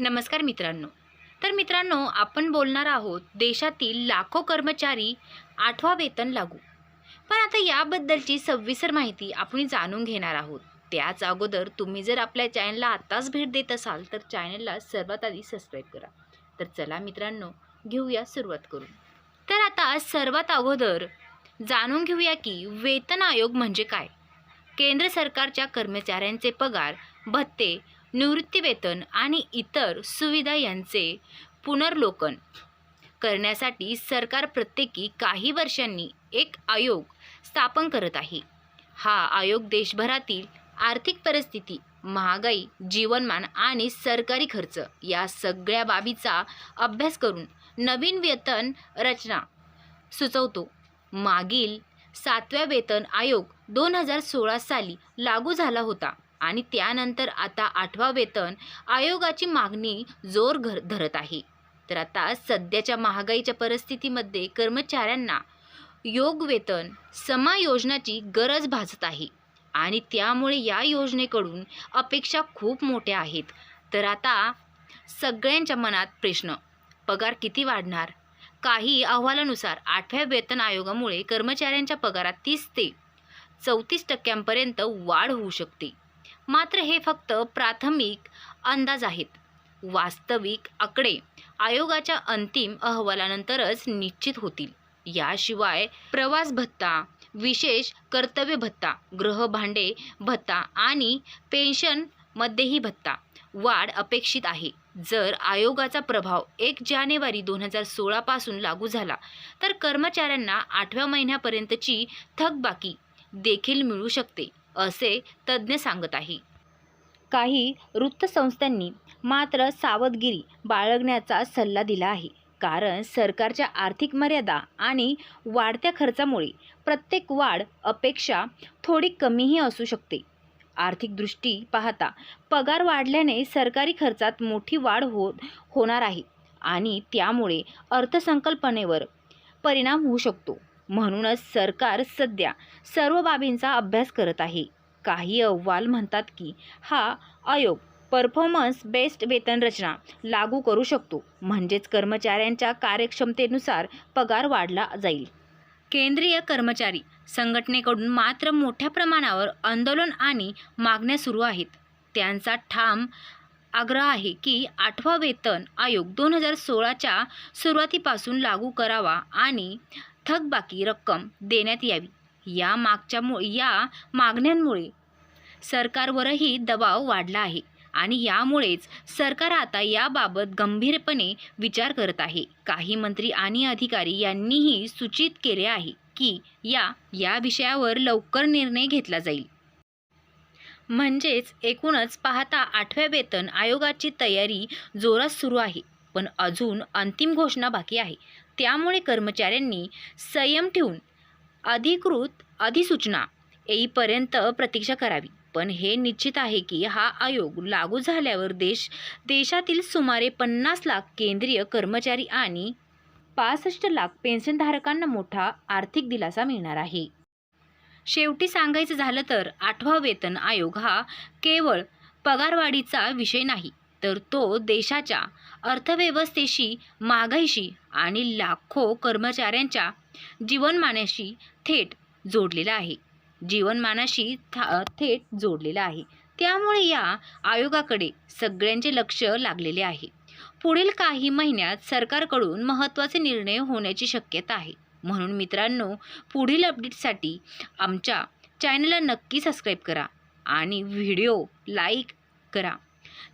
नमस्कार मित्रांनो. तर मित्रांनो आपण बोलणार आहोत देशातील लाखो कर्मचारी आठवा वेतन लागू. पण आता याबद्दलची सविस्तर माहिती आपण जाणून घेणार आहोत. त्याच अगोदर तुम्ही जर आपल्या चॅनलला आत्ताच भेट देत असाल तर चॅनलला सर्वात आधी सबस्क्राईब करा. तर चला मित्रांनो घेऊया सुरुवात करू तर आता सर्वात अगोदर जाणून घेऊया की वेतन आयोग म्हणजे काय? केंद्र सरकारच्या कर्मचाऱ्यांचे पगार भत्ते निवृत्तीवेतन आणि इतर सुविधा यांचे पुनर्लोकन करण्यासाठी सरकार प्रत्येकी काही वर्षांनी एक आयोग स्थापन करत आहे. हा आयोग देशभरातील आर्थिक परिस्थिती महागाई जीवनमान आणि सरकारी खर्च या सगळ्या बाबीचा अभ्यास करून नवीन वेतन रचना सुचवतो. मागील सातव्या वेतन आयोग दोन हजार सोळा साली लागू झाला होता. आणि त्यानंतर आता आठवा वेतन आयोगाची मागणी जोर घर धरत आहे. तर आता सध्याच्या महागाईच्या परिस्थितीमध्ये कर्मचाऱ्यांना योग वेतन समायोजनाची गरज भासत आहे आणि त्यामुळे या योजनेकडून अपेक्षा खूप मोठ्या आहेत. तर आता सगळ्यांच्या मनात प्रश्न पगार किती वाढणार? काही अहवालानुसार आठव्या वेतन आयोगामुळे कर्मचाऱ्यांच्या पगारात तीस ते चौतीस टक्क्यांपर्यंत वाढ होऊ शकते. मात्र हे फक्त प्राथमिक अंदाज आहेत. वास्तविक आकडे आयोगाच्या अंतिम अहवालानंतरच निश्चित होतील. याशिवाय प्रवास भत्ता विशेष कर्तव्य भत्ता गृहभांडे भत्ता आणि पेन्शनमध्येही भत्ता वाढ अपेक्षित आहे. जर आयोगाचा प्रभाव एक जानेवारी दोन हजार सोळापासून लागू झाला तर कर्मचाऱ्यांना आठव्या महिन्यापर्यंतची थकबाकी देखील मिळू शकते. असे तज्ज्ञ सांगत आहे. काही वृत्तसंस्थांनी मात्र सावधगिरी बाळगण्याचा सल्ला दिला आहे. कारण सरकारच्या आर्थिक मर्यादा आणि वाढत्या खर्चामुळे प्रत्येक वाढ अपेक्षा थोडी कमीही असू शकते. आर्थिक दृष्टी पाहता पगार वाढल्याने सरकारी खर्चात मोठी वाढ हो होणार आहे आणि त्यामुळे अर्थसंकल्पनेवर परिणाम होऊ शकतो. म्हणूनच सरकार सध्या सर्व बाबींचा अभ्यास करत आहे. काही अहवाल म्हणतात की हा आयोग परफॉर्मन्स बेस्ड वेतन रचना लागू करू शकतो. म्हणजेच कर्मचाऱ्यांच्या कार्यक्षमतेनुसार पगार वाढला जाईल. केंद्रीय कर्मचारी संघटनेकडून मात्र मोठ्या प्रमाणावर आंदोलन आणि मागण्या सुरू आहेत. त्यांचा ठाम आग्रह आहे की आठवा वेतन आयोग दोन हजार सोळाच्या सुरुवातीपासून लागू करावा आणि थकबाकी रक्कम देण्यात यावी. या मागच्या मु या मागण्यांमुळे सरकारवरही दबाव वाढला आहे आणि यामुळेच सरकार आता याबाबत गंभीरपणे विचार करत आहे. काही मंत्री आणि अधिकारी यांनीही सूचित केले आहे की या या विषयावर लवकर निर्णय घेतला जाईल. म्हणजेच एकूणच पाहता आठव्या वेतन आयोगाची तयारी जोरात सुरू आहे पण अजून अंतिम घोषणा बाकी आहे. त्यामुळे कर्मचाऱ्यांनी संयम ठेवून अधिकृत अधिसूचना येईपर्यंत प्रतीक्षा करावी. पण हे निश्चित आहे की हा आयोग लागू झाल्यावर देश देशातील सुमारे पन्नास लाख केंद्रीय कर्मचारी आणि पासष्ट लाख पेन्शनधारकांना मोठा आर्थिक दिलासा मिळणार आहे. शेवटी सांगायचं झालं तर आठवा वेतन आयोग हा केवळ पगारवाढीचा विषय नाही तर तो देशाच्या अर्थव्यवस्थेशी महागाईशी आणि लाखो कर्मचाऱ्यांच्या जीवनमानाशी थेट जोडलेला आहे. जीवनमानाशी था थेट जोडलेला आहे. त्यामुळे या आयोगाकडे सगळ्यांचे लक्ष लागलेले आहे. पुढील काही महिन्यात सरकारकडून महत्त्वाचे निर्णय होण्याची शक्यता आहे. म्हणून मित्रांनो पुढील अपडेटसाठी आमच्या चॅनलला नक्की सबस्क्राईब करा आणि व्हिडिओ लाईक करा.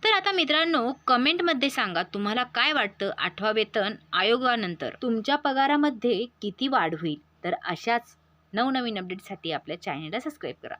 तर आता मित्रांनो कमेंटमध्ये सांगा तुम्हाला काय वाटतं आठवा वेतन आयोगानंतर? तुमच्या पगारामध्ये किती वाढ होईल? तर अशाच नवनवीन अपडेटसाठी आपल्या चॅनलला सबस्क्राईब करा.